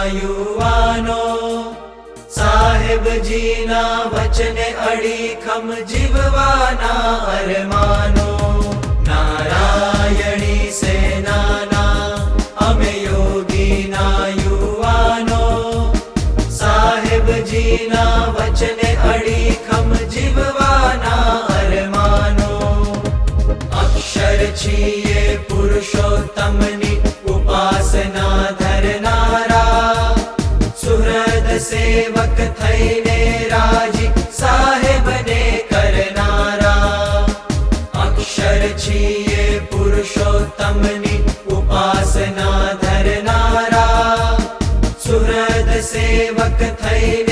યોગીના યુવાનો, સાહેબજીના વચને અડીખમ જીવવાના અરમાનો. નારાયણી સેનાના, અમે યોગીના યુવાનો. સાહેબજીના વચને અડીખમ જીવવાના અરમાનો. અક્ષર છીએ પુરુષોત્તમની સેવક થઈને રાજી સાહેબને કરનારા અક્ષર છીએ પુરુષોત્તમની ઉપાસના ધરનારા સુહૃદ સેવક થઈને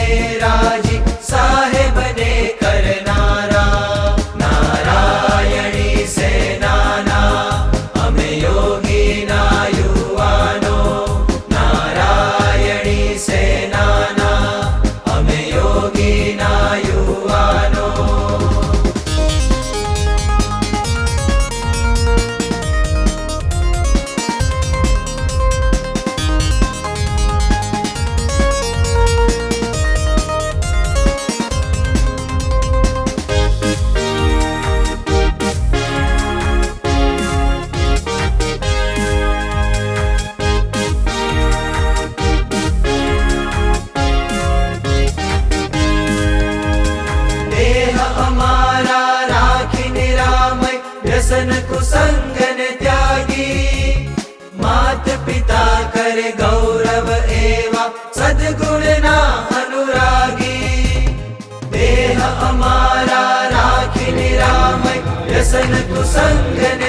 వేసనకు సంగనే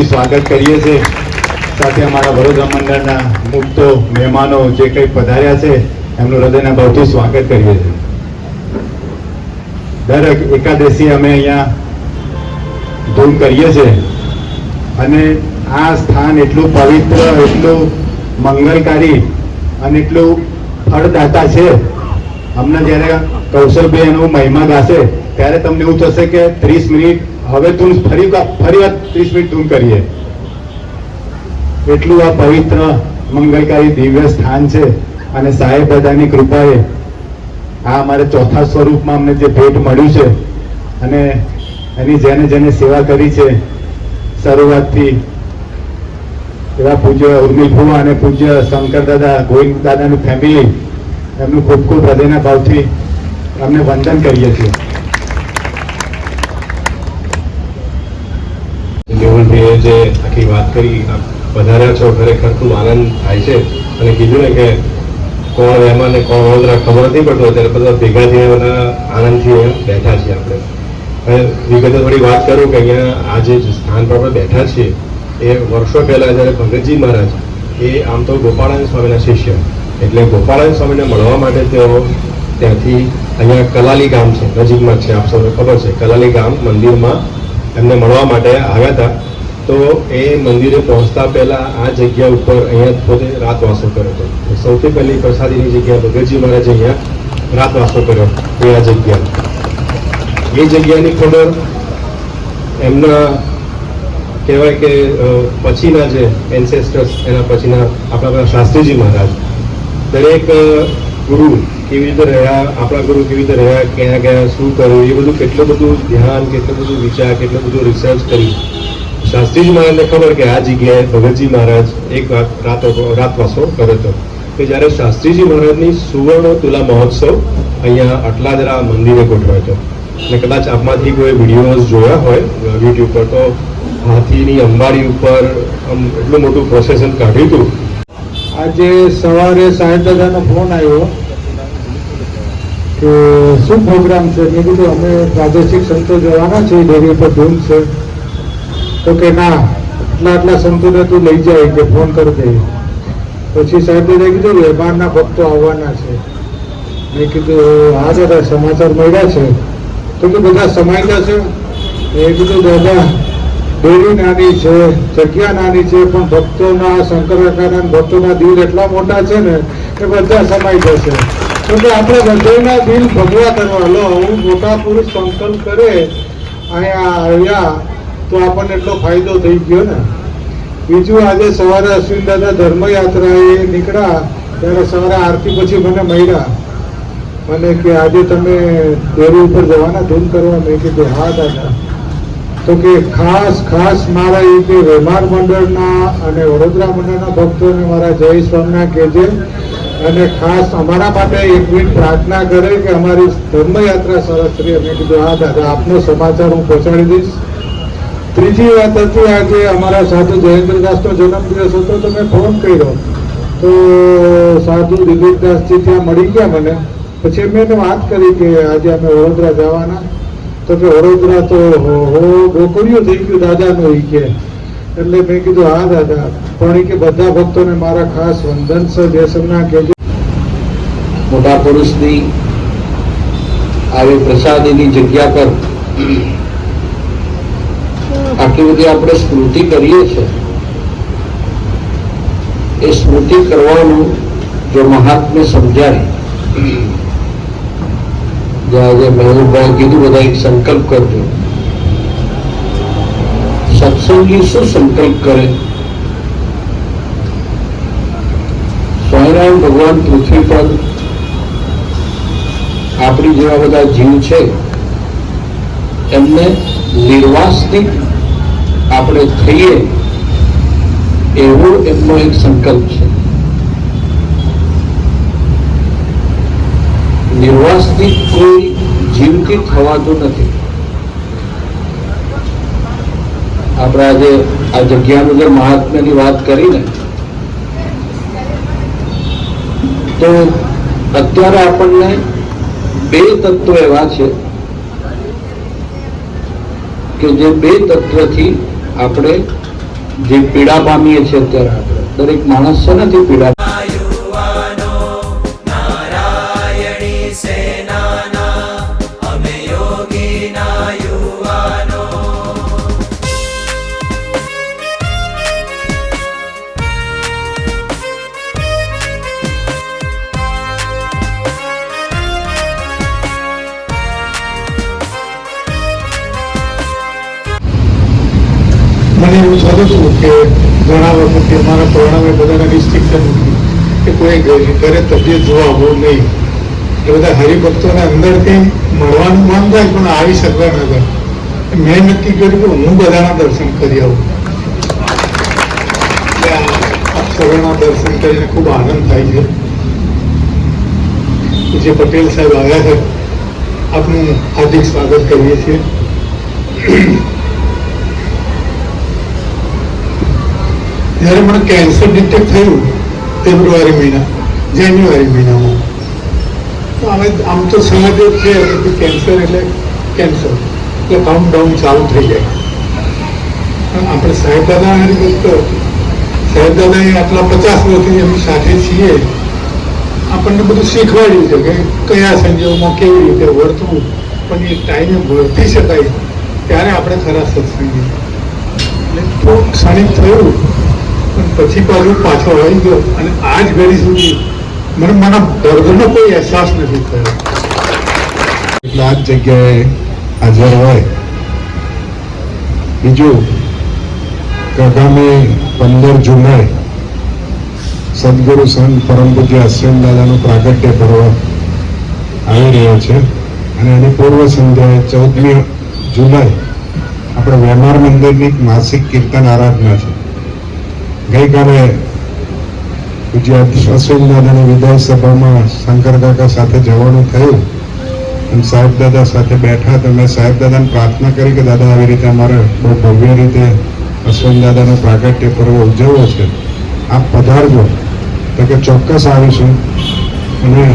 યોગીના સ્વાગત કરીએ છીએ. સાથે અમારા વડોદરા મંડળના મુક્તો મહેમાનો જે કંઈ પધાર્યા છે, એમનું હૃદયના ભાવથી સ્વાગત કરીએ છીએ. દર એકાદશી અમે અહીંયા ધૂમ કરીએ છીએ. અને આ સ્થાન એટલું પવિત્ર, એટલું મંગલકારી અને એટલું ફળદાતા છે. હમણાં જ્યારે કૌશલભાઈ એનો મહિમા ગાશે, ત્યારે તમને એવું થશે કે ત્રીસ મિનિટ હવે ધૂન ફરી ફરી વાર ત્રીસ મિનિટ ધૂમ કરીએ. એટલું આ પવિત્ર, મંગલકારી, દિવ્ય સ્થાન છે. અને સાહેબ બધાની કૃપાએ આ અમારે ચોથા સ્વરૂપમાં અમને જે ભેટ મળ્યું છે અને એની જેને જેને સેવા કરી છે, શરૂઆતથી એવા પૂજ્ય ઉર્મિલ અને પૂજ્ય શંકર દાદા, ગોવિંદ દાદાની ફેમિલી એમનું ખૂબ ખૂબ હૃદયના ભાવથી અમને વંદન કરીએ છીએ. મેહુલભાઈએ જે આખી વાત કરી વધાર્યા છો, ખરેખર ખૂબ આનંદ થાય છે. અને કીધું ને કે કોણ મહેમાન ને કોણ વડોદરા ખબર નથી પડતું, અત્યારે બધા ભેગા થઈને બધા આનંદથી બેઠા છીએ આપણે. હવે વિગતે થોડી વાત કરું કે અહીંયા આજે સ્થાન પર આપણે બેઠા છીએ, એ વર્ષો પહેલા જ્યારે ભગતજી મહારાજ, એ આમ તો ગોપાળાનંદ સ્વામીના શિષ્ય, એટલે ગોપાળાનંદ સ્વામીને મળવા માટે તેઓ ત્યાંથી અહીંયા કલાલી ગામ છે, નજીકમાં છે, આપ સૌને ખબર છે, કલાલી ગામ મંદિરમાં એમને મળવા માટે આવ્યા હતા. તો એ મંદિરે પહોંચતા પહેલા આ જગ્યા ઉપર અહીંયા પોતે રાતવાસો કર્યો હતો. સૌથી પહેલી પ્રસાદીની જગ્યા ભગતજી મહારાજે અહીંયા રાતવાસો કર્યો એ આ જગ્યા. એ જગ્યાની ખબર એમના કહેવાય કે પછીના જે એન્સેસ્ટર્સ એના પછીના આપણા શાસ્ત્રીજી મહારાજ, દરેક ગુરુ કેવી રીતે રહ્યા, આપણા ગુરુ કેવી રીતે રહ્યા, ક્યાં ગયા, શું કર્યું, એ બધું કેટલું બધું ધ્યાન, કેટલું બધું વિચાર, કેટલું બધું રિસર્ચ કરી શાસ્ત્રીજી મહારાજને ખબર કે આ જગ્યાએ ભગતજી મહારાજ એક રાત રાતો રાતવાસો કર્યો હતો કે જ્યારે શાસ્ત્રીજી મહારાજની સુવર્ણ તુલા મહોત્સવ અહીંયા અટલાદરા મંદિરે ગોઠવાયો હતો અને કદાચ આપમાંથી કોઈ વિડીયોઝ જોયા હોય યુટ્યુબ પર તો હાથીની અંબાડી ઉપર આમ એટલું મોટું પ્રોસેસન કાઢ્યું હતું. આજે સવારે સાહેબ દાદાનો ફોન આવ્યો કે શું પ્રોગ્રામ છે? મેં કીધું, અમે પ્રાદેશિક સંતો જવાના છે ડેરી ઉપર ધૂમ છે. તો કે ના, આટલા આટલા સંતોને તું લઈ જાય કે ફોન કરી દે. પછી સાહેબે કીધું વેપારના ભક્તો આવવાના છે. મેં કીધું, હા, દાદા, સમાચાર મળ્યા છે. તો કે, બધા સમાયેલા છે? એ કીધું, દાદા ડેરી નાની છે, જગ્યા નાની છે, પણ ભક્તોના શંકર કાકાના ભક્તોના દિલ એટલા મોટા છે ને કે બધા સમાઈ જશે. તો કે, આપણે બધાના દિલ ભગવા કરવા. લો, હું મોટા પુરુષ સંકલ્પ કરે, અહીંયા આવ્યા તો આપણને એટલો ફાયદો થઈ ગયો ને. બીજું આજે સવારે અશ્વિન દાદા ધર્મયાત્રાએ નીકળ્યા, ત્યારે સવારે આરતી પછી મને મળ્યા. મને કે આજે તમે દેરી ઉપર જવાના, ધૂમ કરવા. મેં કીધું, હા, દાદા. તો કે ખાસ ખાસ મારા એ કે વેમાર મંડળના અને વડોદરા મંડળના ભક્તોને મારા જય સ્વામના કહેજે. અને ખાસ અમારા માટે એક મિનિટ પ્રાર્થના કરે કે અમારી ધર્મયાત્રા સરસ રહી. અમે કીધું, હા, દાદા, આપનો સમાચાર હું પહોંચાડી દઈશ. ત્રીજી વાત હતી આજે અમારા સાધુ જયેન્દ્રદાસનો જન્મદિવસ હતો, તો મેં ફોન કર્યો. તો સાધુ દિલીપદાસજી ત્યાં મળી ગયા મને. પછી મેં એને વાત કરી કે આજે અમે વડોદરા જવાના. તો કે વડોદરા તો ગોકુળિયું થઈ ગયું દાદાનું ઈ કે. એટલે મેં કીધું, હા, દાદા, પણ એ કે બધા ભક્તોને મારા ખાસ વંદન છે જયસમના કહેજો. મોટા પુરુષની આવી પ્રસાદીની જગ્યા પર આટલી બધી આપણે સ્મૃતિ કરીએ છીએ, એ સ્મૃતિ કરવાનું જો મહાત્મ્ય સમજાય આજે મહેબુભાઈ કીધું બધા એક સંકલ્પ કરજો. સત્સંગી શું સંકલ્પ કરે? સ્વામિનારાયણ ભગવાન પૃથ્વી પર આપણી જેવા બધા જીવ છે, એમને નિર્વાસનિક આપણે થઈએ, એવો એમનો એક સંકલ્પ છે. નિર્વાસિત કોઈ જીવથી થવાતું નથી. આપણે આજે આ જગ્યાનું જે મહાત્મ્યની વાત કરીને તો અત્યારે આપણને બે તત્વો એવા છે કે જે બે તત્વથી આપણે જે પીડા પામીએ છીએ અત્યારે આપણે દરેક માણસ છે ને તે પીડા એવું થતું છું કે ઘણા વખતે મારા પ્રણામે બધાના રિસ્ટ્રિક્શન કે કોઈ ઘરે તબિયત જોવા આવવું નહીં. એ બધા હરિભક્તોને અંદરથી મળવાનું મન થાય પણ આવી શકવા ન મેં નક્કી કર્યું કે હું બધાના દર્શન કરી આવું. આપ સર્વેના દર્શન કરીને ખૂબ આનંદ થાય છે. જે પટેલ સાહેબ આવ્યા છે, આપનું હાર્દિક સ્વાગત કરીએ છીએ. જ્યારે મને કેન્સર ડિટેક્ટ થયું ફેબ્રુઆરી મહિના, જાન્યુઆરી મહિનામાં. તો હવે આમ તો સમજ જ છે કે કેન્સર એટલે કેન્સર એટલે કાઉન્ટ ડાઉન ચાલુ થઈ જાય. પણ આપણે સાહેબ દાદા હરિભક્ત સાહેબ દાદા એ આટલા પચાસ વર્ષથી એમની સાથે છીએ. આપણને બધું શીખવાડ્યું છે કે કયા સંજોગોમાં કેવી રીતે વર્તવું. પણ એ ટાઈમે વર્તી શકાય. ત્યારે આપણે ખરા સત્સંગી. એટલે થોડું ક્ષણિક થયું. પછી પાછું પાછો આવી ગયો અને આજ ઘડી સુધી મને મારા દર્દનો કોઈ અહેસાસ નથી થયો. એટલે આ જગ્યાએ હાજર હોય. બીજું કે આગામી પંદર જુલાઈ સદગુરુ સંત પરમ પૂજ્ય અશ્વિન દાદાનું પ્રાગટ્ય પર્વ આવી રહ્યો છે. અને એની પૂર્વ સંધ્યાએ ચૌદમી જુલાઈ આપણે વેમાર મંદિરની માસિક કીર્તન આરાધના છે. ગઈકાલે ગુજરાત અશ્વિન દાદાની વિધાનસભામાં શંકર કાકા સાથે જવાનું થયું અને સાહેબ દાદા સાથે બેઠા તો મેં સાહેબ દાદાને પ્રાર્થના કરી કે દાદા, આવી રીતે અમારે બહુ ભવ્ય રીતે અશ્વિન દાદાનો પ્રાગટ્ય પર્વ ઉજવવો છે. આપ પધારજો. તો કે ચોક્કસ આવીશું. અને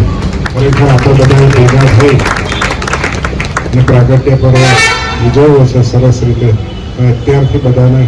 ખરેખર આપણે બધા ભેગા થઈ અને પ્રાગટ્ય પર્વ ઉજવવો છે સરસ રીતે. અને અત્યારથી બધાને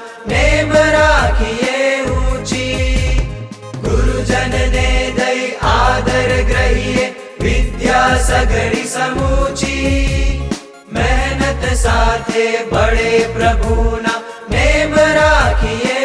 રાખીએ ઊંચી ગુરુજનને દઈ આદર ગ્રહીએ વિદ્યા સઘળી સમૂચી મહેનત સાથે બળે પ્રભુના નેમ રાખીએ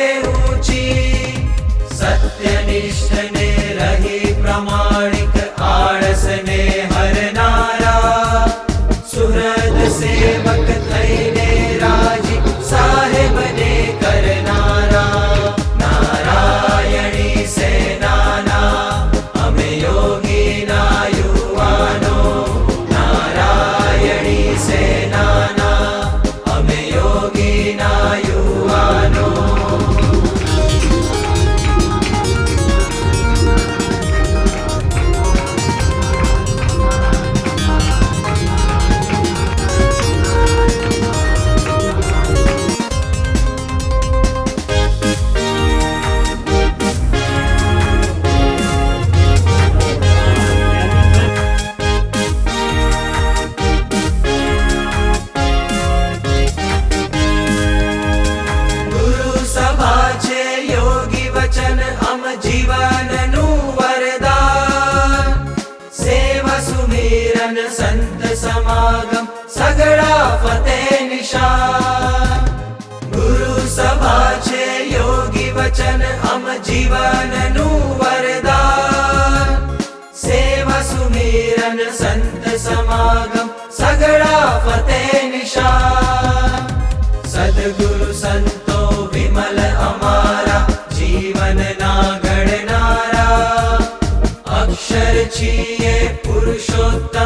जीवननु वरदान सेव सुमेरन संत समागम सगड़ा फतेह निशा। सदगुरु संतो विमल अमारा जीवन नागण नारा। अक्षर अक्षरचीय पुरुषोत्तम